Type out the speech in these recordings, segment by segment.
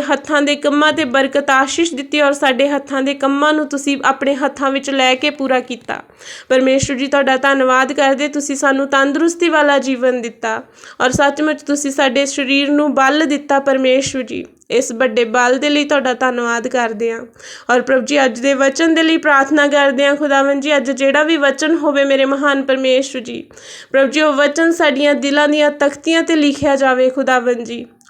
ਹੱਥਾਂ ਦੇ ਕੰਮਾਂ ਤੇ ਬਰਕਤ ਆਸ਼ੀਸ਼ ਦਿੱਤੀ ਔਰ ਸਾਡੇ ਹੱਥਾਂ ਦੇ ਕੰਮਾਂ ਨੂੰ ਤੁਸੀਂ ਆਪਣੇ ਹੱਥਾਂ ਵਿੱਚ ਲੈ ਕੇ ਪੂਰਾ ਕੀਤਾ। ਪਰਮੇਸ਼ਵਰ ਜੀ, ਤੁਹਾਡਾ ਧੰਨਵਾਦ ਕਰਦੇ। ਤੁਸੀਂ ਸਾਨੂੰ ਤੰਦਰੁਸਤੀ ਵਾਲਾ ਜੀਵਨ ਦਿੱਤਾ ਔਰ ਸੱਚਮੁੱਚ ਤੁਸੀਂ ਸਾਡੇ ਸਰੀਰ ਨੂੰ ਬਲ ਦਿੱਤਾ ਪਰਮੇਸ਼ਵਰ ਜੀ। ਇਸ ਵੱਡੇ ਬਲ ਦੇ ਲਈ ਤੁਹਾਡਾ ਧੰਨਵਾਦ ਕਰਦੇ ਹਾਂ। ਔਰ ਪ੍ਰਭੂ ਜੀ, ਅੱਜ ਦੇ ਵਚਨ ਦੇ ਲਈ ਪ੍ਰਾਰਥਨਾ ਕਰਦੇ ਹਾਂ। ਖੁਦਾਵੰ ਜੀ, ਅੱਜ ਜਿਹੜਾ ਵੀ ਵਚਨ ਹੋਵੇ ਮੇਰੇ ਮਹਾਨ ਪਰਮੇਸ਼ਵਰ ਜੀ। ਪ੍ਰਭੂ ਜੀ, ਉਹ ਵਚਨ ਸਾਡੀਆਂ ਦਿਲਾਂ ਦੀਆਂ ਤਖਤੀਆਂ ਤੇ ਲਿਖਿਆ ਜਾਵੇ। ਖੁਦਾਵੰ ਜੀ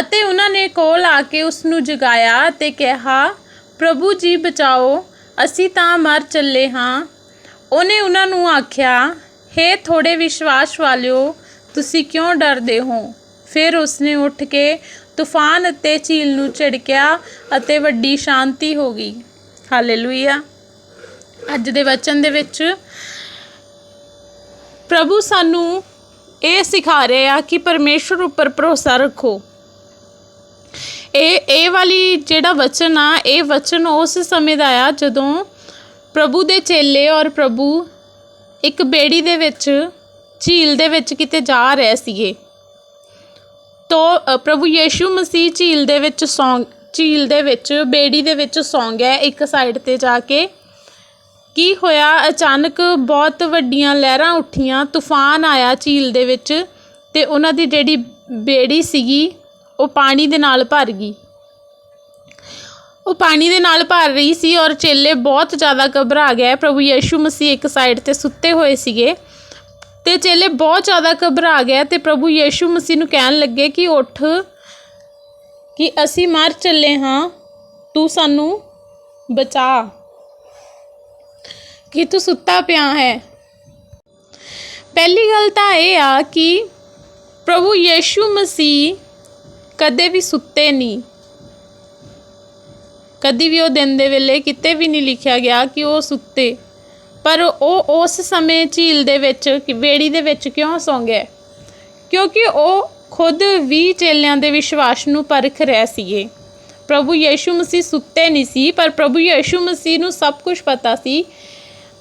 ਅਤੇ ਉਹਨਾਂ ਨੇ ਕੋਲ ਆ ਕੇ ਉਸ ਨੂੰ ਜਗਾਇਆ ਅਤੇ ਕਿਹਾ, ਪ੍ਰਭੂ ਜੀ, ਬਚਾਓ, ਅਸੀਂ ਤਾਂ ਮਰ ਚੱਲੇ ਹਾਂ। ਉਹਨੇ ਉਹਨਾਂ ਨੂੰ ਆਖਿਆ, ਹੇ ਥੋੜੇ ਵਿਸ਼ਵਾਸ ਵਾਲਿਓ, ਤੁਸੀਂ ਕਿਉਂ ਡਰਦੇ ਹੋ? ਫਿਰ ਉਸਨੇ ਉੱਠ ਕੇ ਤੂਫਾਨ ਅਤੇ ਝੀਲ ਨੂੰ ਝਿੜਕਿਆ ਅਤੇ ਵੱਡੀ ਸ਼ਾਂਤੀ ਹੋ ਗਈ। ਹਾਲੇਲੂਇਆ ਅੱਜ ਦੇ ਵਚਨ ਦੇ ਵਿੱਚ ਪ੍ਰਭੂ ਸਾਨੂੰ ਇਹ ਸਿਖਾ ਰਹੇ ਆ ਕਿ ਪਰਮੇਸ਼ਵਰ ਉੱਪਰ ਭਰੋਸਾ ਰੱਖੋ। ਇਹ ਇਹ ਵਾਲੀ ਜਿਹੜਾ ਵਚਨ ਆ, ਇਹ ਵਚਨ ਉਸ ਸਮੇਂ ਦਾ ਆ ਜਦੋਂ ਪ੍ਰਭੂ ਦੇ ਚੇਲੇ ਔਰ ਪ੍ਰਭੂ ਇੱਕ ਬੇੜੀ ਦੇ ਵਿੱਚ, ਝੀਲ ਦੇ ਵਿੱਚ ਕਿਤੇ ਜਾ ਰਹੇ ਸੀਗੇ। ਤੋ ਪ੍ਰਭੂ ਯੀਸ਼ੂ ਮਸੀਹ ਝੀਲ ਦੇ ਵਿੱਚ ਸੌਂ, ਝੀਲ ਦੇ ਵਿੱਚ, ਬੇੜੀ ਦੇ ਵਿੱਚ ਸੌਂ ਗਿਆ ਇੱਕ ਸਾਈਡ ਤੇ ਜਾ ਕੇ। ਕੀ ਹੋਇਆ? ਅਚਾਨਕ ਬਹੁਤ ਵੱਡੀਆਂ ਲਹਿਰਾਂ ਉੱਠੀਆਂ, ਤੂਫਾਨ ਆਇਆ ਝੀਲ ਦੇ ਵਿੱਚ ਤੇ ਉਹਨਾਂ ਦੀ ਜਿਹੜੀ ਬੇੜੀ ਸੀਗੀ ਉਹ ਪਾਣੀ ਦੇ ਨਾਲ ਭਰ ਗਈ। ਉਹ ਪਾਣੀ ਦੇ ਨਾਲ ਭਰ ਰਹੀ ਸੀ ਔਰ ਚੇਲੇ ਬਹੁਤ ਜ਼ਿਆਦਾ ਘਬਰਾ ਗਏ। ਪ੍ਰਭੂ ਯੀਸ਼ੂ ਮਸੀਹ ਇੱਕ ਸਾਈਡ ਤੇ ਸੁੱਤੇ ਹੋਏ ਸੀਗੇ। ਤੇ ਚੇਲੇ ਬਹੁਤ ਜ਼ਿਆਦਾ ਘਬਰਾ ਗਏ ਤੇ ਪ੍ਰਭੂ ਯੀਸ਼ੂ ਮਸੀਹ ਨੂੰ ਕਹਿਣ ਲੱਗੇ ਕਿ ਉੱਠ, ਕਿ ਅਸੀਂ ਮਰ ਚੱਲੇ ਹਾਂ, ਤੂੰ ਸਾਨੂੰ ਬਚਾ। ਕਿ ਤੂੰ ਸੁੱਤਾ ਪਿਆ ਹੈ। ਪਹਿਲੀ ਗੱਲ ਤਾਂ ਇਹ ਆ ਕਿ ਪ੍ਰਭੂ ਯੀਸ਼ੂ ਮਸੀਹ ਕਦੇ ਵੀ ਸੁੱਤੇ ਨਹੀਂ। ਕਦੀ ਵੀ ਉਹ ਦਿਨ ਦੇ ਵੇਲੇ ਕਿਤੇ ਵੀ ਨਹੀਂ ਲਿਖਿਆ ਗਿਆ ਕਿ ਉਹ ਸੁੱਤੇ। ਪਰ ਉਹ ਉਸ ਸਮੇਂ ਝੀਲ ਦੇ ਵਿੱਚ, ਕਿ ਬੇੜੀ ਦੇ ਵਿੱਚ ਕਿਉਂ ਸੌਂ ਗਏ ਕਿਉਂਕਿ ਉਹ ਖੁਦ ਵੀ ਚੇਲਿਆਂ ਦੇ ਵਿਸ਼ਵਾਸ ਨੂੰ ਪਰਖ ਰਹੇ ਸੀਗੇ। ਪ੍ਰਭੂ ਯੇਸ਼ੂ ਮਸੀਹ ਸੁੱਤੇ ਨਹੀਂ ਸੀ, ਪਰ ਪ੍ਰਭੂ ਯੇਸ਼ੂ ਮਸੀਹ ਨੂੰ ਸਭ ਕੁਝ ਪਤਾ ਸੀ।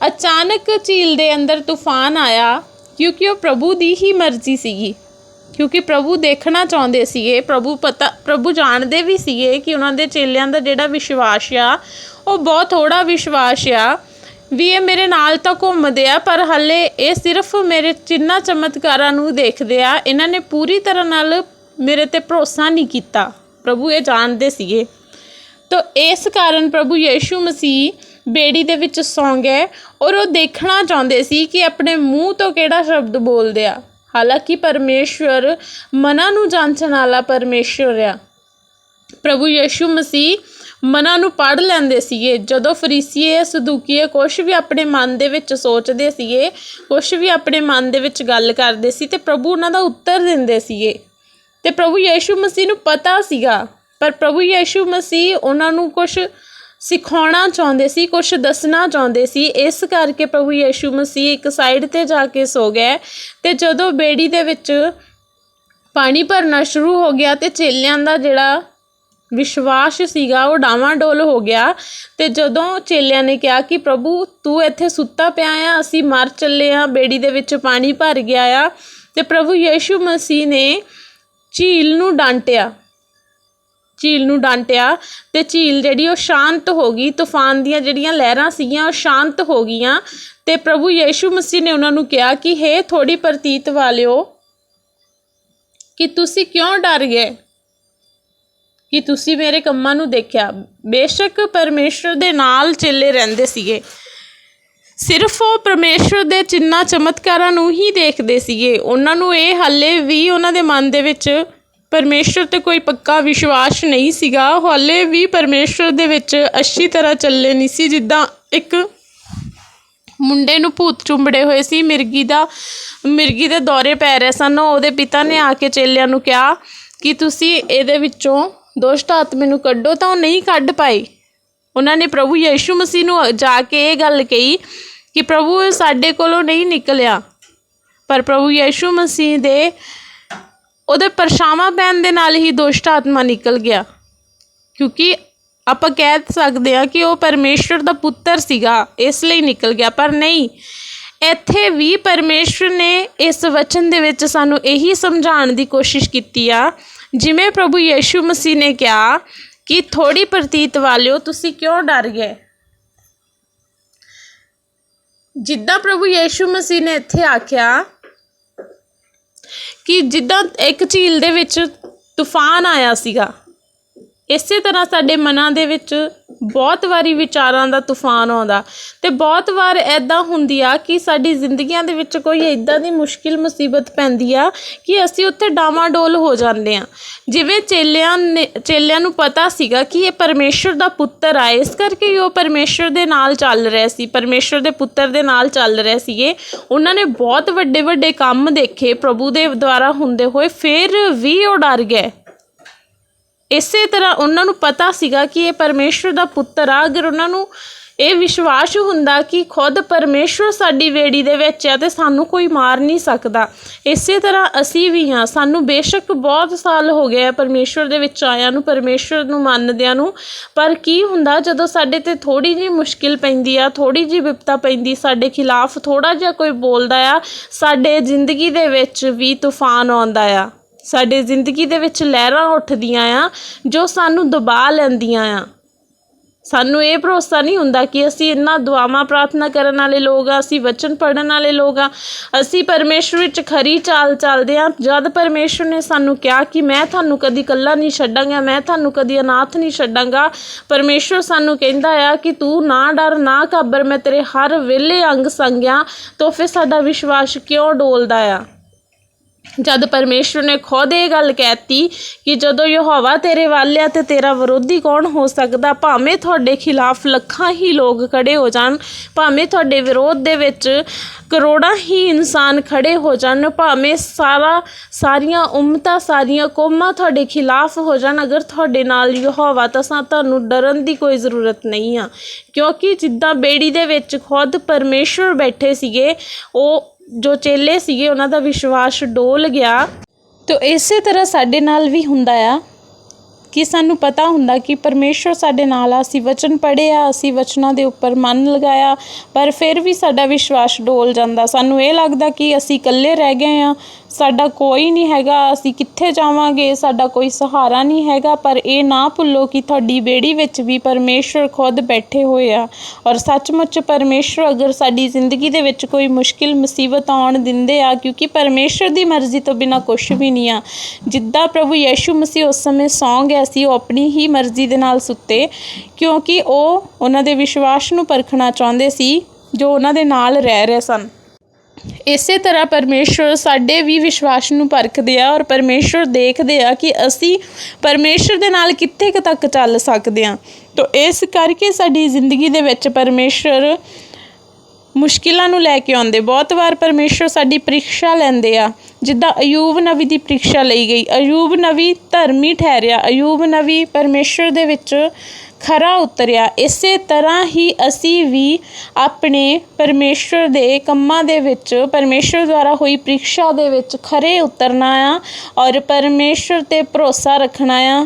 ਅਚਾਨਕ ਝੀਲ ਦੇ ਅੰਦਰ ਤੂਫਾਨ ਆਇਆ, ਕਿਉਂਕਿ ਉਹ ਪ੍ਰਭੂ ਦੀ ਹੀ ਮਰਜ਼ੀ ਸੀਗੀ। ਕਿਉਂਕਿ ਪ੍ਰਭੂ ਦੇਖਣਾ ਚਾਹੁੰਦੇ ਸੀਗੇ, ਪ੍ਰਭੂ ਪਤਾ, ਪ੍ਰਭੂ ਜਾਣਦੇ ਵੀ ਸੀਗੇ ਕਿ ਉਹਨਾਂ ਦੇ ਚੇਲਿਆਂ ਦਾ ਜਿਹੜਾ ਵਿਸ਼ਵਾਸ ਆ, ਉਹ ਬਹੁਤ ਥੋੜਾ ਵਿਸ਼ਵਾਸ ਆ, ਵੀ ਇਹ ਮੇਰੇ ਨਾਲ ਤਾਂ ਘੁੰਮਦੇ ਆ, ਪਰ ਹੱਲੇ ਇਹ ਸਿਰਫ ਮੇਰੇ ਚਿੰਨਾ ਚਮਤਕਾਰਾਂ ਨੂੰ ਦੇਖਦੇ ਆ, ਇਹਨਾਂ ਨੇ ਪੂਰੀ ਤਰ੍ਹਾਂ ਨਾਲ ਮੇਰੇ ਤੇ ਭਰੋਸਾ ਨਹੀਂ ਕੀਤਾ। ਪ੍ਰਭੂ ਇਹ ਜਾਣਦੇ ਸੀਗੇ। ਤਾਂ ਇਸ ਕਾਰਨ ਪ੍ਰਭੂ ਯੀਸ਼ੂ ਮਸੀਹ ਬੇੜੀ ਦੇ ਵਿੱਚ ਸੌਂ ਗਏ ਔਰ ਉਹ ਦੇਖਣਾ ਚਾਹੁੰਦੇ ਸੀ ਕਿ ਆਪਣੇ ਮੂੰਹ ਤੋਂ ਕਿਹੜਾ ਸ਼ਬਦ ਬੋਲਦੇ ਆ। ਹਾਲਾਂਕਿ ਪਰਮੇਸ਼ਵਰ ਮਨਾਂ ਨੂੰ ਜਾਂਚਣ ਵਾਲਾ ਪਰਮੇਸ਼ਵਰ ਆ। ਪ੍ਰਭੂ ਯੀਸ਼ੂ ਮਸੀਹ ਮਨਾਂ ਨੂੰ ਪੜ੍ਹ ਲੈਂਦੇ ਸੀਗੇ। ਜਦੋਂ ਫਰੀਸੀਏ, ਸਦੂਕੀਏ ਕੁਛ ਵੀ ਆਪਣੇ ਮਨ ਦੇ ਵਿੱਚ ਸੋਚਦੇ ਸੀਗੇ, ਕੁਛ ਵੀ ਆਪਣੇ ਮਨ ਦੇ ਵਿੱਚ ਗੱਲ ਕਰਦੇ ਸੀ ਤੇ ਪ੍ਰਭੂ ਉਹਨਾਂ ਦਾ ਉੱਤਰ ਦਿੰਦੇ ਸੀਗੇ। ਤੇ ਪ੍ਰਭੂ ਯੀਸ਼ੂ ਮਸੀਹ ਨੂੰ ਪਤਾ ਸੀਗਾ। ਪਰ ਪ੍ਰਭੂ ਯੀਸ਼ੂ ਮਸੀਹ ਉਹਨਾਂ ਨੂੰ ਕੁਛ ਸਿਖਾਉਣਾ ਚਾਹੁੰਦੇ ਸੀ, ਕੁਛ ਦੱਸਣਾ ਚਾਹੁੰਦੇ ਸੀ। ਇਸ ਕਰਕੇ ਪ੍ਰਭੂ ਯੀਸ਼ੂ ਮਸੀਹ ਇੱਕ ਸਾਈਡ ਤੇ ਜਾ ਕੇ ਸੋ ਗਏ ਤੇ ਜਦੋਂ ਬੇੜੀ ਦੇ ਵਿੱਚ ਪਾਣੀ ਭਰਨਾ ਸ਼ੁਰੂ ਹੋ ਗਿਆ ਤੇ ਚੇਲਿਆਂ ਦਾ ਜਿਹੜਾ ਵਿਸ਼ਵਾਸ ਸੀਗਾ, ਉਹ ਡਾਵਾਂਡੋਲ ਹੋ ਗਿਆ। ਤੇ ਜਦੋਂ ਚੇਲਿਆਂ ਨੇ ਕਿਹਾ ਕਿ ਪ੍ਰਭੂ, ਤੂੰ ਇੱਥੇ ਸੁੱਤਾ ਪਿਆ ਆ, ਅਸੀਂ ਮਰ ਚੱਲੇ ਆ ਬੇੜੀ ਦੇ ਵਿੱਚ ਪਾਣੀ ਭਰ ਗਿਆ ਆ, ਤੇ ਪ੍ਰਭੂ ਯੇਸ਼ੂ ਮਸੀਹ ਨੇ ਝੀਲ ਨੂੰ ਡਾਂਟਿਆ। ਝੀਲ ਨੂੰ ਡਾਂਟਿਆ ਅਤੇ ਝੀਲ ਜਿਹੜੀ ਉਹ ਸ਼ਾਂਤ ਹੋ ਗਈ, ਤੂਫਾਨ ਦੀਆਂ ਜਿਹੜੀਆਂ ਲਹਿਰਾਂ ਸੀਗੀਆਂ ਉਹ ਸ਼ਾਂਤ ਹੋ ਗਈਆਂ ਅਤੇ ਪ੍ਰਭੂ ਯੀਸ਼ੂ ਮਸੀਹ ਨੇ ਉਹਨਾਂ ਨੂੰ ਕਿਹਾ ਕਿ, ਹੇ ਥੋੜ੍ਹੀ ਪ੍ਰਤੀਤ ਵਾਲਿਓ, ਕਿ ਤੁਸੀਂ ਕਿਉਂ ਡਰ ਗਏ? ਕਿ ਤੁਸੀਂ ਮੇਰੇ ਕੰਮਾਂ ਨੂੰ ਦੇਖਿਆ? ਬੇਸ਼ੱਕ ਪਰਮੇਸ਼ਰ ਦੇ ਨਾਲ ਚੇਲੇ ਰਹਿੰਦੇ ਸੀਗੇ। ਸਿਰਫ ਉਹ ਪਰਮੇਸ਼ਰ ਦੇ ਚਿੰਨਾ ਚਮਤਕਾਰਾਂ ਨੂੰ ਹੀ ਦੇਖਦੇ ਸੀਗੇ। ਉਹਨਾਂ ਨੂੰ ਇਹ ਹਾਲੇ ਵੀ ਉਹਨਾਂ ਦੇ ਮਨ ਦੇ ਵਿੱਚ ਪਰਮੇਸ਼ਰ ਤੇ ਕੋਈ ਪੱਕਾ ਵਿਸ਼ਵਾਸ ਨਹੀਂ ਸੀਗਾ। ਹਾਲੇ ਵੀ ਪਰਮੇਸ਼ਰ ਦੇ ਵਿੱਚ ਅੱਛੀ ਤਰ੍ਹਾਂ ਚੱਲੇ ਨਹੀਂ ਸੀ। ਜਿੱਦਾਂ ਇੱਕ ਮੁੰਡੇ ਨੂੰ ਭੂਤ ਚੁੰਬੜੇ ਹੋਏ ਸੀ। ਮਿਰਗੀ ਦਾ, ਮਿਰਗੀ ਦੇ ਦੌਰੇ ਪੈ ਰਹੇ ਸਨ। ਉਹਦੇ ਪਿਤਾ ਨੇ ਆ ਕੇ ਚੇਲਿਆਂ ਨੂੰ ਕਿਹਾ ਕਿ ਤੁਸੀਂ ਇਹਦੇ ਵਿੱਚੋਂ ਦੁਸ਼ਟ ਆਤਮੇ ਨੂੰ ਕੱਢੋ ਤਾਂ ਉਹ ਨਹੀਂ ਕੱਢ ਪਾਈ ਉਹਨਾਂ ਨੇ ਪ੍ਰਭੂ ਯੀਸ਼ੂ ਮਸੀਹ ਨੂੰ ਜਾ ਕੇ ਇਹ ਗੱਲ ਕਹੀ ਕਿ ਪ੍ਰਭੂ ਸਾਡੇ ਕੋਲੋਂ ਨਹੀਂ ਨਿਕਲਿਆ। ਪਰ ਪ੍ਰਭੂ ਯੀਸ਼ੂ ਮਸੀਹ ਦੇ ਉਹਦੇ ਪਰਛਾਵਾਂ ਪੈਣ ਦੇ ਨਾਲ ਹੀ ਦੁਸ਼ਟ ਆਤਮਾ ਨਿਕਲ ਗਿਆ। ਕਿਉਂਕਿ ਆਪਾਂ ਕਹਿ ਸਕਦੇ ਹਾਂ ਕਿ ਉਹ ਪਰਮੇਸ਼ਰ ਦਾ ਪੁੱਤਰ ਸੀਗਾ, ਇਸ ਲਈ ਨਿਕਲ ਗਿਆ। ਪਰ ਨਹੀਂ, ਇੱਥੇ ਵੀ ਪਰਮੇਸ਼ਰ ਨੇ ਇਸ ਵਚਨ ਦੇ ਵਿੱਚ ਸਾਨੂੰ ਇਹੀ ਸਮਝਾਉਣ ਦੀ ਕੋਸ਼ਿਸ਼ ਕੀਤੀ ਆ, ਜਿਵੇਂ ਪ੍ਰਭੂ ਯੀਸ਼ੂ ਮਸੀਹ ਨੇ ਕਿਹਾ ਕਿ ਥੋੜੀ ਪ੍ਰਤੀਤ ਵਾਲਿਓ, ਤੁਸੀਂ ਕਿਉਂ ਡਰ ਗਏ? ਜਿੱਦਾਂ ਪ੍ਰਭੂ ਯੀਸ਼ੂ ਮਸੀਹ ਨੇ ਇੱਥੇ ਆਖਿਆ ਕਿ ਜਿੱਦਾਂ ਇੱਕ ਝੀਲ ਦੇ ਵਿੱਚ ਤੂਫਾਨ ਆਇਆ ਸੀਗਾ ਇਸੇ ਤਰ੍ਹਾਂ ਸਾਡੇ ਮਨਾਂ ਦੇ ਵਿੱਚ ਬਹੁਤ ਵਾਰੀ ਵਿਚਾਰਾਂ ਦਾ ਤੂਫਾਨ ਆਉਂਦਾ ਅਤੇ ਬਹੁਤ ਵਾਰ ਇੱਦਾਂ ਹੁੰਦੀ ਆ ਕਿ ਸਾਡੀ ਜ਼ਿੰਦਗੀਆਂ ਦੇ ਵਿੱਚ ਕੋਈ ਇੱਦਾਂ ਦੀ ਮੁਸ਼ਕਿਲ ਮੁਸੀਬਤ ਪੈਂਦੀ ਆ ਕਿ ਅਸੀਂ ਉੱਥੇ ਡਾਵਾਂਡੋਲ ਹੋ ਜਾਂਦੇ ਹਾਂ ਜਿਵੇਂ ਚੇਲਿਆਂ ਨੇ, ਚੇਲਿਆਂ ਨੂੰ ਪਤਾ ਸੀਗਾ ਕਿ ਇਹ ਪਰਮੇਸ਼ਰ ਦਾ ਪੁੱਤਰ ਆ, ਇਸ ਕਰਕੇ ਹੀ ਉਹ ਪਰਮੇਸ਼ਰ ਦੇ ਨਾਲ ਚੱਲ ਰਹੇ ਸੀ, ਪਰਮੇਸ਼ਰ ਦੇ ਪੁੱਤਰ ਦੇ ਨਾਲ ਚੱਲ ਰਹੇ ਸੀਗੇ। ਉਹਨਾਂ ਨੇ ਬਹੁਤ ਵੱਡੇ ਵੱਡੇ ਕੰਮ ਦੇਖੇ ਪ੍ਰਭੂ ਦੇ ਦੁਆਰਾ ਹੁੰਦੇ ਹੋਏ, ਫਿਰ ਵੀ ਉਹ ਡਰ ਗਏ। ਇਸੇ ਤਰ੍ਹਾਂ ਉਹਨਾਂ ਨੂੰ ਪਤਾ ਸੀਗਾ ਕਿ ਇਹ ਪਰਮੇਸ਼ਰ ਦਾ ਪੁੱਤਰ ਆ। ਅਗਰ ਉਹਨਾਂ ਨੂੰ ਇਹ ਵਿਸ਼ਵਾਸ ਹੁੰਦਾ ਕਿ ਖੁਦ ਪਰਮੇਸ਼ਰ ਸਾਡੀ ਵੇੜੀ ਦੇ ਵਿੱਚ ਆ ਤੇ ਸਾਨੂੰ ਕੋਈ ਮਾਰ ਨਹੀਂ ਸਕਦਾ, ਇਸੇ ਤਰ੍ਹਾਂ ਅਸੀਂ ਵੀ ਹਾਂ। ਸਾਨੂੰ ਬੇਸ਼ੱਕ ਬਹੁਤ ਸਾਲ ਹੋ ਗਏ ਆ ਪਰਮੇਸ਼ਰ ਦੇ ਵਿੱਚ ਆਇਆਂ ਨੂੰ ਪਰਮੇਸ਼ਰ ਨੂੰ ਮੰਨਦਿਆਂ ਨੂੰ। ਪਰ ਕੀ ਹੁੰਦਾ ਜਦੋਂ ਸਾਡੇ ਤੇ ਥੋੜੀ ਜਿਹੀ ਮੁਸ਼ਕਿਲ ਪੈਂਦੀ ਆ ਥੋੜੀ ਜਿਹੀ ਵਿਪਤਾ ਪੈਂਦੀ, ਸਾਡੇ ਖਿਲਾਫ ਥੋੜਾ ਜਿਹਾ ਕੋਈ ਬੋਲਦਾ ਆ, ਸਾਡੇ ਜ਼ਿੰਦਗੀ ਦੇ ਵਿੱਚ ਵੀ ਤੂਫਾਨ ਆਉਂਦਾ ਆ। ਸਾਡੇ ਜ਼ਿੰਦਗੀ ਦੇ ਵਿੱਚ ਲਹਿਰਾਂ ਉੱਠਦੀਆਂ ਆ, ਜੋ ਸਾਨੂੰ ਦਬਾ ਲੈਂਦੀਆਂ ਆ। ਸਾਨੂੰ ਇਹ ਭਰੋਸਾ ਨਹੀਂ ਹੁੰਦਾ ਕਿ ਅਸੀਂ ਇੰਨਾ ਦੁਆਵਾਂ ਪ੍ਰਾਰਥਨਾ ਕਰਨ ਵਾਲੇ ਲੋਕ ਆ, ਅਸੀਂ ਵਚਨ ਪੜਨ ਵਾਲੇ ਲੋਕ ਆ। ਅਸੀਂ ਪਰਮੇਸ਼ਰ ਵਿੱਚ ਖਰੀ ਚਾਲ ਚੱਲਦੇ ਆ। ਜਦ ਪਰਮੇਸ਼ਰ ਨੇ ਸਾਨੂੰ ਕਿਹਾ ਕਿ ਮੈਂ ਤੁਹਾਨੂੰ ਕਦੀ ਇਕੱਲਾ ਨਹੀਂ ਛੱਡਾਂਗਾ, ਮੈਂ ਤੁਹਾਨੂੰ ਕਦੀ ਅਨਾਥ ਨਹੀਂ ਛੱਡਾਂਗਾ ਪਰਮੇਸ਼ਰ ਸਾਨੂੰ ਕਹਿੰਦਾ ਆ ਕਿ ਤੂੰ ਨਾ ਡਰ, ਨਾ ਘਾਬਰ, ਮੈਂ ਤੇਰੇ ਹਰ ਵੇਲੇ ਅੰਗ ਸੰਗਿਆ ਤਾਂ ਫਿਰ ਸਾਡਾ ਵਿਸ਼ਵਾਸ ਕਿਉਂ ਡੋਲਦਾ ਆ? ਜਦ ਪਰਮੇਸ਼ਰ ਨੇ ਖੁਦ ਇਹ ਗੱਲ ਕਹਿਤੀ ਕਿ ਜਦੋਂ ਯਹੋਵਾ ਤੇਰੇ ਵੱਲ ਆ ਤੇ ਤੇਰਾ ਵਿਰੋਧੀ ਕੌਣ ਹੋ ਸਕਦਾ, ਭਾਵੇਂ ਤੁਹਾਡੇ ਖਿਲਾਫ ਲੱਖਾਂ ਹੀ ਲੋਕ ਖੜੇ ਹੋ ਜਾਣ, ਭਾਵੇਂ ਤੁਹਾਡੇ ਵਿਰੋਧ ਦੇ ਵਿੱਚ ਕਰੋੜਾਂ ਹੀ ਇਨਸਾਨ ਖੜੇ ਹੋ ਜਾਣ, ਭਾਵੇਂ ਸਾਰਾ, ਸਾਰੀਆਂ ਉਮਤਾਂ, ਸਾਰੀਆਂ ਕੌਮਾਂ ਤੁਹਾਡੇ ਖਿਲਾਫ ਹੋ ਜਾਣ, ਅਗਰ ਤੁਹਾਡੇ ਨਾਲ ਯਹੋਵਾ ਤਾਂ ਸਾ ਤੁਹਾਨੂੰ ਡਰਨ ਦੀ ਕੋਈ ਜ਼ਰੂਰਤ ਨਹੀਂ ਆ। ਕਿਉਂਕਿ ਜਿੱਦਾਂ ਬੇੜੀ ਦੇ ਵਿੱਚ ਖੁਦ ਪਰਮੇਸ਼ਰ ਬੈਠੇ ਸੀਗੇ, ਉਹ ਜੋ ਚੇਲੇ ਸੀਗੇ, ਉਹਨਾਂ ਦਾ ਵਿਸ਼ਵਾਸ ਡੋਲ ਗਿਆ। ਤੋ ਇਸੇ ਤਰ੍ਹਾਂ ਸਾਡੇ ਨਾਲ ਵੀ ਹੁੰਦਾ ਆ ਕਿ ਸਾਨੂੰ ਪਤਾ ਹੁੰਦਾ ਕਿ ਪਰਮੇਸ਼ਰ ਸਾਡੇ ਨਾਲ ਆ, ਅਸੀਂ ਵਚਨ ਪੜ੍ਹੇ ਆ, ਅਸੀਂ ਵਚਨਾਂ ਦੇ ਉੱਪਰ ਮਨ ਲਗਾਇਆ, ਪਰ ਫਿਰ ਵੀ ਸਾਡਾ ਵਿਸ਼ਵਾਸ ਡੋਲ ਜਾਂਦਾ। ਸਾਨੂੰ ਇਹ ਲੱਗਦਾ ਕਿ ਅਸੀਂ ਇਕੱਲੇ ਰਹਿ ਗਏ ਆ ਸਾਡਾ ਕੋਈ ਨਹੀਂ ਹੈਗਾ, ਅਸੀਂ ਕਿੱਥੇ ਜਾਵਾਂਗੇ, ਸਾਡਾ ਕੋਈ ਸਹਾਰਾ ਨਹੀਂ ਹੈਗਾ, ਪਰ ਇਹ ਨਾ ਭੁੱਲੋ ਕਿ ਤੁਹਾਡੀ ਬੇੜੀ ਵਿੱਚ ਵੀ ਪਰਮੇਸ਼ਰ ਖੁਦ ਬੈਠੇ ਹੋਏ ਆ। ਔਰ ਸੱਚਮੁੱਚ ਪਰਮੇਸ਼ਰ ਅਗਰ ਸਾਡੀ ਜ਼ਿੰਦਗੀ ਦੇ ਵਿੱਚ ਕੋਈ ਮੁਸ਼ਕਿਲ, ਮੁਸੀਬਤ ਆਉਣ ਦਿੰਦੇ ਆ, ਕਿਉਂਕਿ ਪਰਮੇਸ਼ਰ ਦੀ ਮਰਜ਼ੀ ਤੋਂ ਬਿਨਾ ਕੁਝ ਵੀ ਨਹੀਂ ਆ। ਜਿੱਦਾਂ ਪ੍ਰਭੂ ਯੀਸ਼ੂ ਮਸੀਹ ਉਸ ਸਮੇਂ ਸੌਂ ਗਿਆ ਸੀ, ਉਹ ਆਪਣੀ ਹੀ ਮਰਜ਼ੀ ਦੇ ਨਾਲ ਸੁੱਤੇ, ਕਿਉਂਕਿ ਉਹ ਉਹਨਾਂ ਦੇ ਵਿਸ਼ਵਾਸ ਨੂੰ ਪਰਖਣਾ ਚਾਹੁੰਦੇ ਸੀ, ਜੋ ਉਹਨਾਂ ਦੇ ਨਾਲ ਰਹਿ ਰਹੇ ਸਨ। ਇਸੇ ਤਰ੍ਹਾਂ ਪਰਮੇਸ਼ਰ ਸਾਡੇ ਵੀ ਵਿਸ਼ਵਾਸ ਨੂੰ ਪਰਖਦੇ ਆ ਔਰ ਪਰਮੇਸ਼ਰ ਦੇਖਦੇ ਆ ਕਿ ਅਸੀਂ ਪਰਮੇਸ਼ਰ ਦੇ ਨਾਲ ਕਿੱਥੇ ਕੁ ਤੱਕ ਚੱਲ ਸਕਦੇ ਆ। ਤੋ ਇਸ ਕਰਕੇ ਸਾਡੀ ਜ਼ਿੰਦਗੀ ਦੇ ਵਿੱਚ ਪਰਮੇਸ਼ਰ ਮੁਸ਼ਕਿਲਾਂ ਨੂੰ ਲੈ ਕੇ ਆਉਂਦੇ। ਬਹੁਤ ਵਾਰ ਪਰਮੇਸ਼ਰ ਸਾਡੀ ਪ੍ਰੀਖਿਆ ਲੈਂਦੇ ਆ। ਜਿੱਦਾਂ ਅਯੂਬ ਨਵੀ ਦੀ ਪ੍ਰੀਖਿਆ ਲਈ ਗਈ। ਅਯੂਬ ਨਵੀ ਧਰਮੀ ਠਹਿਰਿਆ। ਅਯੂਬ ਨਵੀ ਪਰਮੇਸ਼ਰ ਦੇ ਵਿੱਚ ਖਰਾ ਉਤਰਿਆ। ਇਸੇ ਤਰ੍ਹਾਂ ਹੀ ਅਸੀਂ ਵੀ ਆਪਣੇ ਪਰਮੇਸ਼ਵਰ ਦੇ ਕੰਮਾਂ ਦੇ ਵਿੱਚ ਪਰਮੇਸ਼ਵਰ ਦੁਆਰਾ ਹੋਈ ਪ੍ਰੀਖਿਆ ਦੇ ਵਿੱਚ ਖਰੇ ਉਤਰਨਾ ਆ ਔਰ ਪਰਮੇਸ਼ਵਰ ਤੇ ਭਰੋਸਾ ਰੱਖਣਾ ਆ।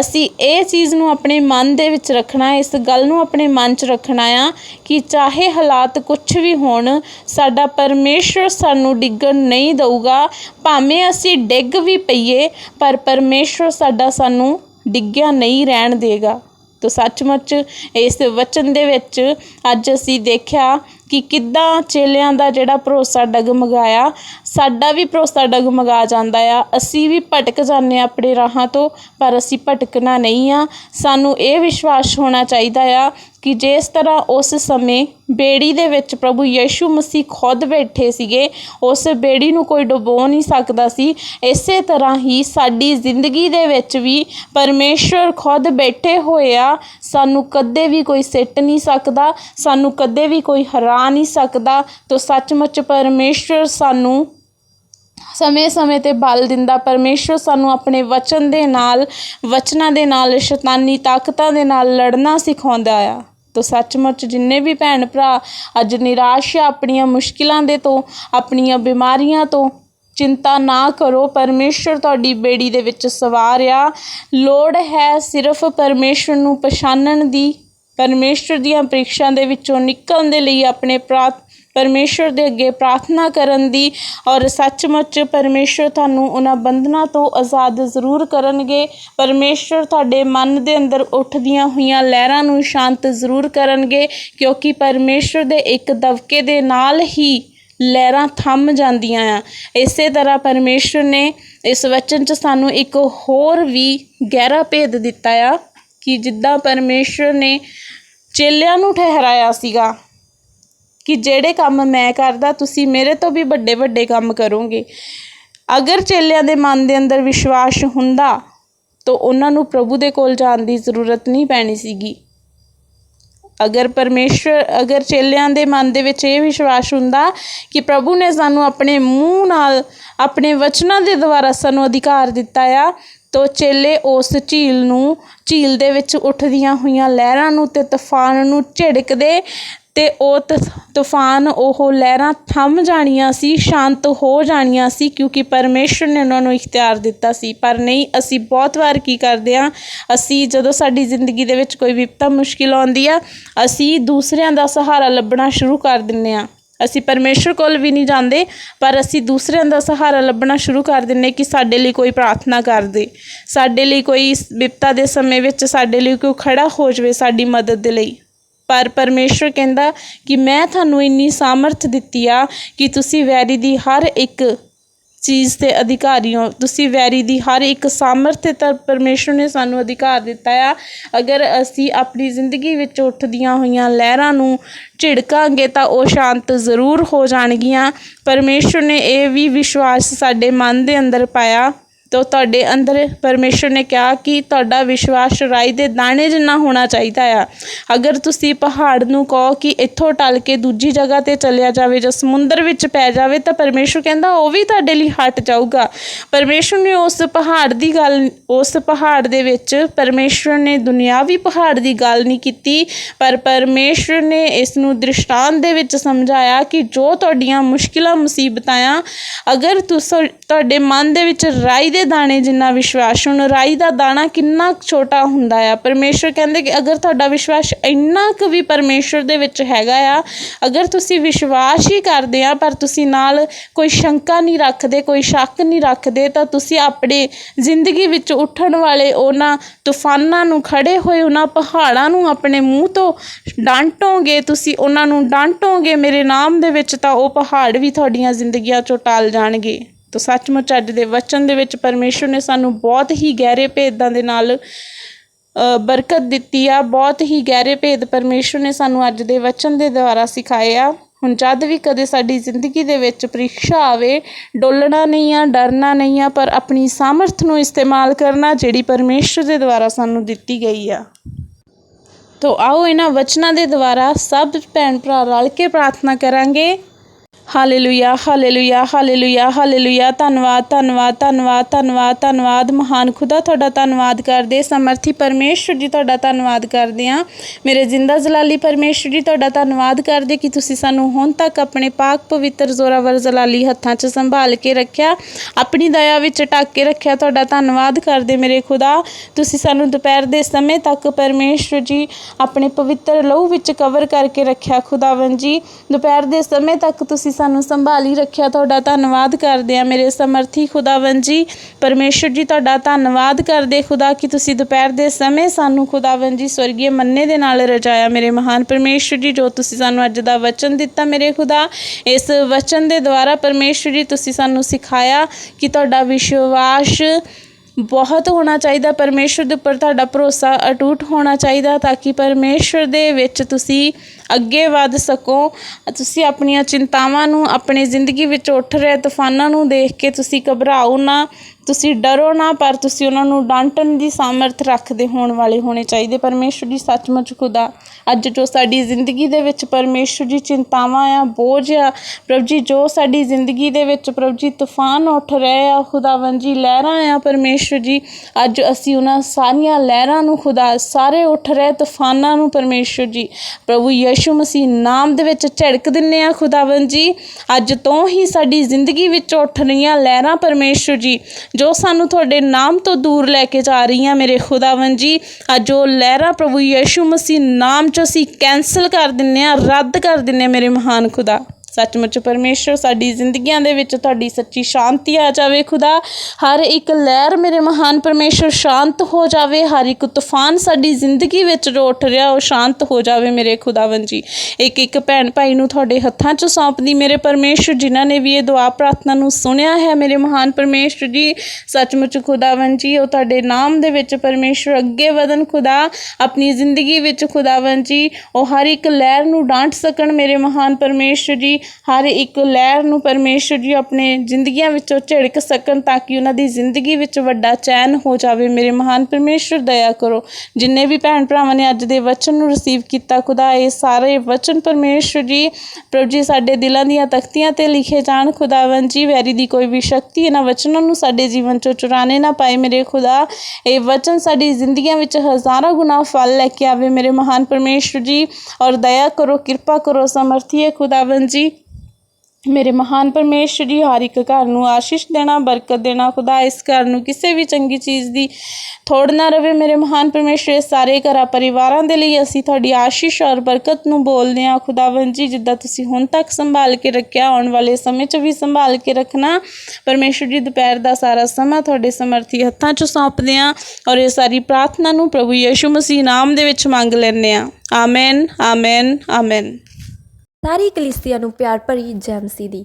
ਅਸੀਂ ਇਹ ਚੀਜ਼ ਨੂੰ ਆਪਣੇ ਮਨ ਦੇ ਵਿੱਚ ਰੱਖਣਾ, ਇਸ ਗੱਲ ਨੂੰ ਆਪਣੇ ਮਨ 'ਚ ਰੱਖਣਾ ਆ ਕਿ ਚਾਹੇ ਹਾਲਾਤ ਕੁਝ ਵੀ ਹੋਣ, ਸਾਡਾ ਪਰਮੇਸ਼ਵਰ ਸਾਨੂੰ ਡਿੱਗਣ ਨਹੀਂ ਦਊਗਾ। ਭਾਵੇਂ ਅਸੀਂ ਡਿੱਗ ਵੀ ਪਈਏ, ਪਰ ਪਰਮੇਸ਼ਵਰ ਸਾਡਾ ਸਾਨੂੰ ਡਿੱਗਿਆ ਨਹੀਂ ਰਹਿਣ ਦੇਗਾ। ਤੋ ਸੱਚਮੁੱਚ ਇਸ ਵਚਨ ਦੇ ਵਿੱਚ ਅੱਜ ਅਸੀਂ ਦੇਖਿਆ ਕਿ ਕਿੱਦਾਂ ਚੇਲਿਆਂ ਦਾ ਜਿਹੜਾ ਭਰੋਸਾ ਡਗਮਗਾਇਆ, ਸਾਡਾ ਵੀ ਭਰੋਸਾ ਡਗਮਗਾ ਜਾਂਦਾ ਆ। ਅਸੀਂ ਵੀ ਭਟਕ ਜਾਂਦੇ ਹਾਂ ਆਪਣੇ ਰਾਹਾਂ ਤੋਂ, ਪਰ ਅਸੀਂ ਭਟਕਣਾ ਨਹੀਂ ਆ। ਸਾਨੂੰ ਇਹ ਵਿਸ਼ਵਾਸ ਹੋਣਾ ਚਾਹੀਦਾ ਆ ਕਿ ਜਿਸ ਤਰ੍ਹਾਂ ਉਸ ਸਮੇਂ ਬੇੜੀ ਦੇ ਵਿੱਚ ਪ੍ਰਭੂ ਯੀਸ਼ੂ ਮਸੀਹ ਖੁਦ ਬੈਠੇ ਸੀਗੇ, ਉਸ ਬੇੜੀ ਨੂੰ ਕੋਈ ਡੁਬੋ ਨਹੀਂ ਸਕਦਾ ਸੀ। ਇਸੇ ਤਰ੍ਹਾਂ ਹੀ ਸਾਡੀ ਜ਼ਿੰਦਗੀ ਦੇ ਵਿੱਚ ਵੀ ਪਰਮੇਸ਼ਵਰ ਖੁਦ ਬੈਠੇ ਹੋਏ ਆ। ਸਾਨੂੰ ਕਦੇ ਵੀ ਕੋਈ ਸਿੱਟ ਨਹੀਂ ਸਕਦਾ, ਸਾਨੂੰ ਕਦੇ ਵੀ ਕੋਈ ਹਰਾ ਨਹੀਂ ਸਕਦਾ, ਤੋ ਸੱਚਮੁੱਚ ਪਰਮੇਸ਼ਵਰ ਸਾਨੂੰ ਸਮੇਂ-ਸਮੇਂ ਤੇ ਬਲ ਦਿੰਦਾ, ਪਰਮੇਸ਼ਵਰ ਸਾਨੂੰ ਆਪਣੇ ਵਚਨ ਦੇ ਨਾਲ, ਵਚਨਾਂ ਦੇ ਨਾਲ, ਸ਼ੈਤਾਨੀ ਤਾਕਤਾਂ ਦੇ ਨਾਲ ਲੜਨਾ ਸਿਖਾਉਂਦਾ ਆ। ਤੋ ਸੱਚਮੁੱਚ ਜਿੰਨੇ ਵੀ ਭੈਣ ਭਰਾ ਅੱਜ ਨਿਰਾਸ਼ ਆ ਆਪਣੀਆਂ ਮੁਸ਼ਕਿਲਾਂ ਦੇ ਤੋਂ, ਆਪਣੀਆਂ ਬਿਮਾਰੀਆਂ ਤੋਂ, ਚਿੰਤਾ ਨਾ ਕਰੋ, ਪਰਮੇਸ਼ਵਰ ਤੁਹਾਡੀ ਬੇੜੀ ਦੇ ਵਿੱਚ ਸਵਾਰ ਆ। ਲੋੜ ਹੈ ਸਿਰਫ ਪਰਮੇਸ਼ਵਰ ਨੂੰ ਪਛਾਣਨ ਦੀ। ਪਰਮੇਸ਼ਵਰ ਦੀਆਂ ਪ੍ਰੀਖਿਆ ਦੇ ਵਿੱਚੋਂ ਨਿਕਲਣ ਦੇ ਲਈ ਆਪਣੇ ਪ੍ਰਾਤ ਪਰਮੇਸ਼ਵਰ ਦੇ ਅੱਗੇ ਪ੍ਰਾਰਥਨਾ ਕਰਨ ਦੀ ਔਰ ਸੱਚਮੁੱਚ ਪਰਮੇਸ਼ਵਰ ਤੁਹਾਨੂੰ ਉਹਨਾਂ ਬੰਧਨਾਂ ਤੋਂ ਆਜ਼ਾਦ ਜ਼ਰੂਰ ਕਰਨਗੇ। ਪਰਮੇਸ਼ਵਰ ਤੁਹਾਡੇ ਮਨ ਦੇ ਅੰਦਰ ਉੱਠਦੀਆਂ ਹੋਈਆਂ ਲਹਿਰਾਂ ਨੂੰ ਸ਼ਾਂਤ ਜ਼ਰੂਰ ਕਰਨਗੇ ਕਿਉਂਕਿ ਪਰਮੇਸ਼ਵਰ ਦੇ ਇੱਕ ਦਵਕੇ ਦੇ ਨਾਲ ਹੀ ਲਹਿਰਾਂ ਥੰਮ ਜਾਂਦੀਆਂ ਆ। ਇਸੇ ਤਰ੍ਹਾਂ ਪਰਮੇਸ਼ਵਰ ਨੇ ਇਸ ਵਚਨ 'ਚ ਸਾਨੂੰ ਇੱਕ ਹੋਰ ਵੀ ਗਹਿਰਾ ਭੇਦ ਦਿੱਤਾ ਆ। ਕਿ ਜਿੱਦਾਂ ਪਰਮੇਸ਼ਵਰ ਨੇ ਚੇਲਿਆਂ ਨੂੰ ਠਹਿਰਾਇਆ ਸੀਗਾ ਕਿ ਜਿਹੜੇ ਕੰਮ ਮੈਂ ਕਰਦਾ, ਤੁਸੀਂ ਮੇਰੇ ਤੋਂ ਵੀ ਵੱਡੇ ਵੱਡੇ ਕੰਮ ਕਰੋਗੇ। ਅਗਰ ਚੇਲਿਆਂ ਦੇ ਮਨ ਦੇ ਅੰਦਰ ਵਿਸ਼ਵਾਸ ਹੁੰਦਾ, ਤਾਂ ਉਹਨਾਂ ਨੂੰ ਪ੍ਰਭੂ ਦੇ ਕੋਲ ਜਾਣ ਦੀ ਜ਼ਰੂਰਤ ਨਹੀਂ ਪੈਣੀ ਸੀਗੀ। ਅਗਰ ਪਰਮੇਸ਼ਰ ਅਗਰ ਚੇਲਿਆਂ ਦੇ ਮਨ ਦੇ ਵਿੱਚ ਇਹ ਵਿਸ਼ਵਾਸ ਹੁੰਦਾ ਕਿ ਪ੍ਰਭੂ ਨੇ ਸਾਨੂੰ ਆਪਣੇ ਮੂੰਹ ਨਾਲ, ਆਪਣੇ ਵਚਨਾਂ ਦੇ ਦੁਆਰਾ ਸਾਨੂੰ ਅਧਿਕਾਰ ਦਿੱਤਾ ਆ ਤੋਂ ਚੇਲੇ ਉਸ ਝੀਲ ਨੂੰ, ਝੀਲ ਦੇ ਵਿੱਚ ਉੱਠਦੀਆਂ ਹੋਈਆਂ ਲਹਿਰਾਂ ਨੂੰ ਅਤੇ ਤੂਫਾਨ ਨੂੰ ਝਿੜਕਦੇ ਅਤੇ ਉਹ ਤ- ਤੂਫਾਨ ਉਹ ਲਹਿਰਾਂ ਥੰਮ ਜਾਣੀਆਂ ਸੀ, ਸ਼ਾਂਤ ਹੋ ਜਾਣੀਆਂ ਸੀ ਕਿਉਂਕਿ ਪਰਮੇਸ਼ਰ ਨੇ ਉਹਨਾਂ ਨੂੰ ਇਖਤਿਆਰ ਦਿੱਤਾ ਸੀ। ਪਰ ਨਹੀਂ, ਅਸੀਂ ਬਹੁਤ ਵਾਰ ਕੀ ਕਰਦੇ ਹਾਂ? ਅਸੀਂ ਜਦੋਂ ਸਾਡੀ ਜ਼ਿੰਦਗੀ ਦੇ ਵਿੱਚ ਕੋਈ ਵਿਪਤਾ ਮੁਸ਼ਕਿਲ ਆਉਂਦੀ ਆ, ਅਸੀਂ ਦੂਸਰਿਆਂ ਦਾ ਸਹਾਰਾ ਲੱਭਣਾ ਸ਼ੁਰੂ ਕਰ ਦਿੰਦੇ ਹਾਂ। ਅਸੀਂ ਪਰਮੇਸ਼ਰ ਕੋਲ ਵੀ ਨਹੀਂ ਜਾਂਦੇ, ਪਰ ਅਸੀਂ ਦੂਸਰਿਆਂ ਦਾ ਸਹਾਰਾ ਲੱਭਣਾ ਸ਼ੁਰੂ ਕਰ ਦਿੰਨੇ ਕਿ ਸਾਡੇ ਲਈ ਕੋਈ ਪ੍ਰਾਰਥਨਾ ਕਰ ਦੇ ਸਾਡੇ ਲਈ ਕੋਈ ਇਸ ਵਿਪਤਾ ਦੇ ਸਮੇਂ ਵਿੱਚ ਸਾਡੇ ਲਈ ਕੋਈ ਖੜਾ ਹੋ ਜਾਵੇ ਸਾਡੀ ਮਦਦ ਦੇ ਲਈ। ਪਰ ਪਰਮੇਸ਼ਰ ਕਹਿੰਦਾ ਕਿ ਮੈਂ ਤੁਹਾਨੂੰ ਇੰਨੀ ਸਾਮਰਥ ਦਿੱਤੀ ਆ ਕਿ ਤੁਸੀਂ ਵੈਰੀ ਦੀ ਹਰ ਇੱਕ ਚੀਜ਼ ਤੇ ਅਧਿਕਾਰੀ ਹੋ। ਤੁਸੀਂ ਵੈਰੀ ਦੀ ਹਰ ਇੱਕ ਸਾਮਰਥ ਤਾਂ ਪਰਮੇਸ਼ਰ ਨੇ ਸਾਨੂੰ ਅਧਿਕਾਰ ਦਿੱਤਾ ਆ। ਅਗਰ ਅਸੀਂ ਆਪਣੀ ਜ਼ਿੰਦਗੀ ਵਿੱਚ ਉੱਠਦੀਆਂ ਹੋਈਆਂ ਲਹਿਰਾਂ ਨੂੰ ਝਿੜਕਾਂਗੇ ਤਾਂ ਉਹ ਸ਼ਾਂਤ ਜ਼ਰੂਰ ਹੋ ਜਾਣਗੀਆਂ। ਪਰਮੇਸ਼ਰ ਨੇ ਇਹ ਵੀ ਵਿਸ਼ਵਾਸ ਸਾਡੇ ਮਨ ਦੇ ਅੰਦਰ ਪਾਇਆ ਤੋ ਤੁਹਾਡੇ ਅੰਦਰ ਪਰਮੇਸ਼ਰ ਨੇ ਕਿਹਾ ਕਿ ਤੁਹਾਡਾ ਵਿਸ਼ਵਾਸ ਰਾਈ ਦੇ ਦਾਣੇ ਜਿੰਨਾ ਹੋਣਾ ਚਾਹੀਦਾ ਆ। ਅਗਰ ਤੁਸੀਂ ਪਹਾੜ ਨੂੰ ਕਹੋ ਕਿ ਇੱਥੋਂ ਟਲ ਕੇ ਦੂਜੀ ਜਗ੍ਹਾ ਤੇ ਚਲਿਆ ਜਾਵੇ ਜਾਂ ਸਮੁੰਦਰ ਵਿੱਚ ਪੈ ਜਾਵੇ ਤਾਂ ਪਰਮੇਸ਼ਰ ਕਹਿੰਦਾ ਉਹ ਵੀ ਤੁਹਾਡੇ ਲਈ ਹਟ ਜਾਊਗਾ। ਪਰਮੇਸ਼ਰ ਨੇ ਉਸ ਪਹਾੜ ਦੀ ਗੱਲ, ਉਸ ਪਹਾੜ ਦੇ ਵਿੱਚ ਪਰਮੇਸ਼ਰ ਨੇ ਦੁਨਿਆਵੀ ਪਹਾੜ ਦੀ ਗੱਲ ਨਹੀਂ ਕੀਤੀ, ਪਰ ਪਰਮੇਸ਼ਰ ਨੇ ਇਸ ਨੂੰ ਦ੍ਰਿਸ਼ਟਾਂਤ ਦੇ ਵਿੱਚ ਸਮਝਾਇਆ ਕਿ ਜੋ ਤੁਹਾਡੀਆਂ ਮੁਸ਼ਕਿਲਾਂ, ਮੁਸੀਬਤਾਂ ਆ, ਅਗਰ ਤੁਸੀਂ, ਤੁਹਾਡੇ ਮਨ ਦੇ ਵਿੱਚ ਰਾਈ ਦੇ ਦਾਣੇ ਜਿੰਨਾ ਵਿਸ਼ਵਾਸ, ਹੁਣ ਰਾਈ ਦਾ ਦਾਣਾ ਕਿੰਨਾ ਕੁ ਛੋਟਾ ਹੁੰਦਾ ਆ? ਪਰਮੇਸ਼ਰ ਕਹਿੰਦੇ ਕਿ ਅਗਰ ਤੁਹਾਡਾ ਵਿਸ਼ਵਾਸ ਇੰਨਾ ਕੁ ਵੀ ਪਰਮੇਸ਼ਰ ਦੇ ਵਿੱਚ ਹੈਗਾ ਆ, ਅਗਰ ਤੁਸੀਂ ਵਿਸ਼ਵਾਸ ਹੀ ਕਰਦੇ ਆ, ਪਰ ਤੁਸੀਂ ਨਾਲ ਕੋਈ ਸ਼ੰਕਾ ਨਹੀਂ ਰੱਖਦੇ, ਕੋਈ ਸ਼ੱਕ ਨਹੀਂ ਰੱਖਦੇ, ਤਾਂ ਤੁਸੀਂ ਆਪਣੇ ਜ਼ਿੰਦਗੀ ਵਿੱਚ ਉੱਠਣ ਵਾਲੇ ਉਹਨਾਂ ਤੂਫਾਨਾਂ ਨੂੰ ਖੜੇ ਹੋਏ, ਉਹਨਾਂ ਪਹਾੜਾਂ ਨੂੰ ਆਪਣੇ ਮੂੰਹ ਤੋਂ ਡਾਂਟੋਗੇ, ਤੁਸੀਂ ਉਹਨਾਂ ਨੂੰ ਡਾਂਟੋਗੇ ਮੇਰੇ ਨਾਮ ਦੇ ਵਿੱਚ, ਤਾਂ ਉਹ ਪਹਾੜ ਵੀ ਤੁਹਾਡੀਆਂ ਜ਼ਿੰਦਗੀਆਂ ਚੋਂ ਟਲ ਜਾਣਗੇ। ਤਾਂ ਸੱਚਮੁੱਚ ਅੱਜ ਦੇ ਵਚਨ ਦੇ ਵਿੱਚ ਪਰਮੇਸ਼ਰ ਨੇ ਸਾਨੂੰ ਬਹੁਤ ਹੀ ਗਹਿਰੇ ਭੇਦਾਂ ਦੇ ਨਾਲ ਬਰਕਤ ਦਿੱਤੀ ਆ। ਬਹੁਤ ਹੀ ਗਹਿਰੇ ਭੇਦ ਪਰਮੇਸ਼ਰ ਨੇ ਸਾਨੂੰ ਅੱਜ ਦੇ ਵਚਨ ਦੇ ਦੁਆਰਾ ਸਿਖਾਏ ਆ। ਹੁਣ ਜਦ ਵੀ ਕਦੇ ਸਾਡੀ ਜ਼ਿੰਦਗੀ ਦੇ ਵਿੱਚ ਪ੍ਰੀਖਿਆ ਆਵੇ, ਡੋਲਣਾ ਨਹੀਂ ਆ, ਡਰਨਾ ਨਹੀਂ ਆ, ਪਰ ਆਪਣੀ ਸਾਮਰਥ ਨੂੰ ਇਸਤੇਮਾਲ ਕਰਨਾ ਜਿਹੜੀ ਪਰਮੇਸ਼ਰ ਦੇ ਦੁਆਰਾ ਸਾਨੂੰ ਦਿੱਤੀ ਗਈ ਆ। ਤੋ ਆਓ ਇਹਨਾਂ ਵਚਨਾਂ ਦੇ ਦੁਆਰਾ ਸਭ ਭੈਣ ਭਰਾ ਰਲ ਕੇ ਪ੍ਰਾਰਥਨਾ ਕਰਾਂਗੇ। ਹਾਲੇਲੂਇਆ ਹਾਲੇਲੂਇਆ ਹਾਲੇਲੂਇਆ ਹਾਲੇਲੂਇਆ ਧੰਨਵਾਦ ਧੰਨਵਾਦ ਧੰਨਵਾਦ ਧੰਨਵਾਦ ਧੰਨਵਾਦ। ਮਹਾਨ ਖੁਦਾ, ਤੁਹਾਡਾ ਧੰਨਵਾਦ ਕਰਦੇ ਸਮਰਥੀ ਪਰਮੇਸ਼ਵਰ ਜੀ, ਤੁਹਾਡਾ ਧੰਨਵਾਦ ਕਰਦੇ ਹਾਂ। ਮੇਰੇ ਜ਼ਿੰਦਾ ਜਲਾਲੀ ਪਰਮੇਸ਼ਵਰ ਜੀ, ਤੁਹਾਡਾ ਧੰਨਵਾਦ ਕਰਦੇ ਕਿ ਤੁਸੀਂ ਸਾਨੂੰ ਹੁਣ ਤੱਕ ਆਪਣੇ ਪਾਕ ਪਵਿੱਤਰ ਜ਼ੋਰਾਵਰ ਜਲਾਲੀ ਹੱਥਾਂ 'ਚ ਸੰਭਾਲ ਕੇ ਰੱਖਿਆ। ਆਪਣੀ ਦਇਆ ਵਿੱਚ ਢੱਕ ਕੇ ਰੱਖਿਆ। ਤੁਹਾਡਾ ਧੰਨਵਾਦ ਕਰਦੇ ਮੇਰੇ ਖੁਦਾ। ਤੁਸੀਂ ਸਾਨੂੰ ਦੁਪਹਿਰ ਦੇ ਸਮੇਂ ਤੱਕ ਪਰਮੇਸ਼ਵਰ ਜੀ, ਆਪਣੇ ਪਵਿੱਤਰ ਲਹੂ ਵਿੱਚ ਕਵਰ ਕਰਕੇ ਰੱਖਿਆ। ਖੁਦਾਵੰ ਜੀ, ਦੁਪਹਿਰ ਦੇ ਸਮੇਂ ਤੱਕ ਤੁਸੀਂ ਸਾਨੂੰ ਸੰਭਾਲੀ ਰੱਖਿਆ, ਤੁਹਾਡਾ ਧੰਨਵਾਦ ਕਰਦੇ ਆ ਮੇਰੇ ਸਮਰਥੀ ਖੁਦਾਵੰ ਜੀ। ਪਰਮੇਸ਼ਵਰ ਜੀ, ਤੁਹਾਡਾ ਧੰਨਵਾਦ ਕਰਦੇ ਖੁਦਾ ਕਿ ਤੁਸੀਂ ਦੁਪਹਿਰ ਦੇ ਸਮੇਂ ਸਾਨੂੰ ਖੁਦਾਵੰ ਜੀ ਸਵਰਗੀ ਮੰਨੇ ਦੇ ਨਾਲ ਰਜਾਇਆ ਮੇਰੇ ਮਹਾਨ ਪਰਮੇਸ਼ਵਰ ਜੀ, ਜੋ ਤੁਸੀਂ ਸਾਨੂੰ ਅੱਜ ਦਾ ਵਚਨ ਦਿੱਤਾ ਮੇਰੇ ਖੁਦਾ। ਇਸ ਵਚਨ ਦੇ ਦੁਆਰਾ ਪਰਮੇਸ਼ਵਰ ਜੀ, ਤੁਸੀਂ ਸਾਨੂੰ ਸਿਖਾਇਆ ਕਿ ਤੁਹਾਡਾ ਵਿਸ਼ਵਾਸ ਬਹੁਤ ਹੋਣਾ ਚਾਹੀਦਾ ਪਰਮੇਸ਼ਵਰ ਦੇ ਉੱਪਰ ਤੁਹਾਡਾ ਭਰੋਸਾ ਅਟੂਟ ਹੋਣਾ ਚਾਹੀਦਾ ਤਾਂ ਕਿ ਪਰਮੇਸ਼ਵਰ ਦੇ ਵਿੱਚ ਤੁਸੀਂ ਅੱਗੇ ਵਧ ਸਕੋ। ਤੁਸੀਂ ਆਪਣੀਆਂ ਚਿੰਤਾਵਾਂ ਨੂੰ, ਆਪਣੀ ਜ਼ਿੰਦਗੀ ਵਿੱਚ ਉੱਠ ਰਹੇ ਤੂਫਾਨਾਂ ਨੂੰ ਦੇਖ ਕੇ ਤੁਸੀਂ ਘਬਰਾਓ ਨਾ। ਤੁਸੀਂ ਡਰੋ ਨਾ, ਪਰ ਤੁਸੀਂ ਉਹਨਾਂ ਨੂੰ ਡਾਂਟਣ ਦੀ ਸਾਮਰਥ ਰੱਖਦੇ ਹੋਣ ਵਾਲੇ ਹੋਣੇ ਚਾਹੀਦੇ। ਪਰਮੇਸ਼ਵਰ ਜੀ, ਸੱਚਮੁੱਚ ਖੁਦਾ, ਅੱਜ ਜੋ ਸਾਡੀ ਜ਼ਿੰਦਗੀ ਦੇ ਵਿੱਚ ਪਰਮੇਸ਼ਵਰ ਜੀ ਚਿੰਤਾਵਾਂ ਆ, ਬੋਝ ਆ, ਪ੍ਰਭੂ ਜੀ, ਜੋ ਸਾਡੀ ਜ਼ਿੰਦਗੀ ਦੇ ਵਿੱਚ ਪ੍ਰਭੂ ਜੀ ਤੂਫਾਨ ਉੱਠ ਰਹੇ ਆ ਖੁਦਾਵੰ ਜੀ, ਲਹਿਰਾਂ ਆ ਪਰਮੇਸ਼ਵਰ ਜੀ, ਅੱਜ ਅਸੀਂ ਉਹਨਾਂ ਸਾਰੀਆਂ ਲਹਿਰਾਂ ਨੂੰ ਖੁਦਾ, ਸਾਰੇ ਉੱਠ ਰਹੇ ਤੂਫਾਨਾਂ ਨੂੰ ਪਰਮੇਸ਼ਵਰ ਜੀ। ਪ੍ਰਭੂ ਯਿਸੂ ਮਸੀਹ ਨਾਮ ਦੇ ਵਿੱਚ ਝੜਕ ਦਿੰਨੇ ਆ ਖੁਦਾਵੰ ਜੀ, ਅੱਜ ਤੋਂ ਹੀ ਸਾਡੀ ਜ਼ਿੰਦਗੀ ਵਿੱਚ ਉੱਠ ਰਹੀਆਂ ਲਹਿਰਾਂ ਪਰਮੇਸ਼ਵਰ ਜੀ ਜੋ ਸਾਨੂੰ ਤੁਹਾਡੇ ਨਾਮ ਤੋਂ ਦੂਰ ਲੈ ਕੇ ਜਾ ਰਹੀਆਂ ਮੇਰੇ ਖੁਦਾਵੰ ਜੀ, ਅੱਜ ਉਹ ਲਹਿਰਾਂ ਪ੍ਰਭੂ ਯਿਸੂ ਮਸੀਹ ਨਾਮ ਚ ਅਸੀਂ ਕੈਨਸਲ ਕਰ ਦਿੰਨੇ ਆ ਰੱਦ ਕਰ ਦਿੰਨੇ ਆ ਮੇਰੇ ਮਹਾਨ ਖੁਦਾ। ਸੱਚਮੁੱਚ ਪਰਮੇਸ਼ਰ, ਸਾਡੀ ਜ਼ਿੰਦਗੀਆਂ ਦੇ ਵਿੱਚ ਤੁਹਾਡੀ ਸੱਚੀ ਸ਼ਾਂਤੀ ਆ ਜਾਵੇ ਖੁਦਾ। ਹਰ ਇੱਕ ਲਹਿਰ ਮੇਰੇ ਮਹਾਨ ਪਰਮੇਸ਼ਰ ਸ਼ਾਂਤ ਹੋ ਜਾਵੇ, ਹਰ ਇੱਕ ਤੂਫਾਨ ਸਾਡੀ ਜ਼ਿੰਦਗੀ ਵਿੱਚ ਜੋ ਉੱਠ ਰਿਹਾ, ਉਹ ਸ਼ਾਂਤ ਹੋ ਜਾਵੇ ਮੇਰੇ ਖੁਦਾਵੰ ਜੀ। ਇੱਕ ਇੱਕ ਭੈਣ ਭਾਈ ਨੂੰ ਤੁਹਾਡੇ ਹੱਥਾਂ 'ਚ ਸੌਂਪਦੀ ਮੇਰੇ ਪਰਮੇਸ਼ਰ, ਜਿਨ੍ਹਾਂ ਨੇ ਵੀ ਇਹ ਦੁਆ ਪ੍ਰਾਰਥਨਾ ਨੂੰ ਸੁਣਿਆ ਹੈ ਮੇਰੇ ਮਹਾਨ ਪਰਮੇਸ਼ਰ ਜੀ। ਸੱਚਮੁੱਚ ਖੁਦਾਵੰ ਜੀ, ਉਹ ਤੁਹਾਡੇ ਨਾਮ ਦੇ ਵਿੱਚ ਪਰਮੇਸ਼ਰ ਅੱਗੇ ਵਧਣ ਖੁਦਾ। ਆਪਣੀ ਜ਼ਿੰਦਗੀ ਵਿੱਚ ਖੁਦਾਵੰ ਜੀ, ਉਹ ਹਰ ਇੱਕ ਲਹਿਰ ਨੂੰ ਡਾਂਟ ਸਕਣ ਮੇਰੇ ਮਹਾਨ ਪਰਮੇਸ਼ਰ ਜੀ। ਹਰ ਇੱਕ ਲਹਿਰ ਨੂੰ ਪਰਮੇਸ਼ਰ ਜੀ ਆਪਣੇ ਜ਼ਿੰਦਗੀਆਂ ਵਿੱਚੋਂ ਝਿੜਕ ਸਕਣ ਤਾਂ ਕਿ ਉਹਨਾਂ ਦੀ ਜ਼ਿੰਦਗੀ ਵਿੱਚ ਵੱਡਾ ਚੈਨ ਹੋ ਜਾਵੇ। ਮੇਰੇ ਮਹਾਨ ਪਰਮੇਸ਼ਰ, ਦਇਆ ਕਰੋ। ਜਿੰਨੇ ਵੀ ਭੈਣ ਭਰਾਵਾਂ ਨੇ ਅੱਜ ਦੇ ਵਚਨ ਨੂੰ ਰਿਸੀਵ ਕੀਤਾ, ਖੁਦਾ, ਇਹ ਸਾਰੇ ਵਚਨ ਪਰਮੇਸ਼ਰ ਜੀ, ਪ੍ਰਭੂ ਜੀ, ਸਾਡੇ ਦਿਲਾਂ ਦੀਆਂ ਤਖਤੀਆਂ ਤੇ ਲਿਖੇ ਜਾਣ। ਖੁਦਾਵੰ ਜੀ, ਵੈਰੀ ਦੀ ਕੋਈ ਵੀ ਸ਼ਕਤੀ ਇਹਨਾਂ ਵਚਨਾਂ ਨੂੰ ਸਾਡੇ ਜੀਵਨ ਚੋਂ ਚੁਰਾਣੇ ਨਾ ਪਾਏ। ਮੇਰੇ ਖੁਦਾ, ਇਹ ਵਚਨ ਸਾਡੀ ਜ਼ਿੰਦਗੀਆਂ ਵਿੱਚ ਹਜ਼ਾਰਾਂ ਗੁਣਾ ਫਲ ਲੈ ਕੇ ਆਵੇ। ਮੇਰੇ ਮਹਾਨ ਪਰਮੇਸ਼ਰ ਜੀ, ਔਰ ਦਇਆ ਕਰੋ, ਕਿਰਪਾ ਕਰੋ ਸਮਰਥੀਏ ਖੁਦਾਵੰ ਜੀ। ਮੇਰੇ ਮਹਾਨ ਪਰਮੇਸ਼ਰ ਜੀ, ਹਰ ਇੱਕ ਘਰ ਨੂੰ ਆਸ਼ੀਸ਼ ਦੇਣਾ, ਬਰਕਤ ਦੇਣਾ, ਖੁਦਾ ਇਸ ਘਰ ਨੂੰ ਕਿਸੇ ਵੀ ਚੰਗੀ ਚੀਜ਼ ਦੀ ਥੋੜ ਨਾ ਰਵੇ। ਮੇਰੇ ਮਹਾਨ ਪਰਮੇਸ਼ਰ ਸਾਰੇ ਘਰਾਂ ਪਰਿਵਾਰਾਂ ਦੇ ਲਈ ਅਸੀਂ ਤੁਹਾਡੀ ਆਸ਼ੀਸ਼ ਔਰ ਬਰਕਤ ਨੂੰ ਬੋਲਦੇ ਹਾਂ। ਖੁਦਾਵੰਦ ਜੀ, ਜਿੱਦਾਂ ਤੁਸੀਂ ਹੁਣ ਤੱਕ ਸੰਭਾਲ ਕੇ ਰੱਖਿਆ, ਆਉਣ ਵਾਲੇ ਸਮੇਂ 'ਚ ਵੀ ਸੰਭਾਲ ਕੇ ਰੱਖਣਾ। ਪਰਮੇਸ਼ਰ ਜੀ, ਦੁਪਹਿਰ ਦਾ ਸਾਰਾ ਸਮਾਂ ਤੁਹਾਡੇ ਸਮਰਥੀ ਹੱਥਾਂ 'ਚ ਸੌਂਪਦੇ ਹਾਂ ਔਰ ਇਹ ਸਾਰੀ ਪ੍ਰਾਰਥਨਾ ਨੂੰ ਪ੍ਰਭੂ ਯਿਸੂ ਮਸੀਹ ਨਾਮ ਦੇ ਵਿੱਚ ਮੰਗ ਲੈਂਦੇ ਹਾਂ। Amen amen amen. ਸਾਰੀ ਕਲੀਸਿਆ ਨੂੰ ਪਿਆਰ ਭਰੀ ਜੈ ਮਸੀਹ ਦੀ।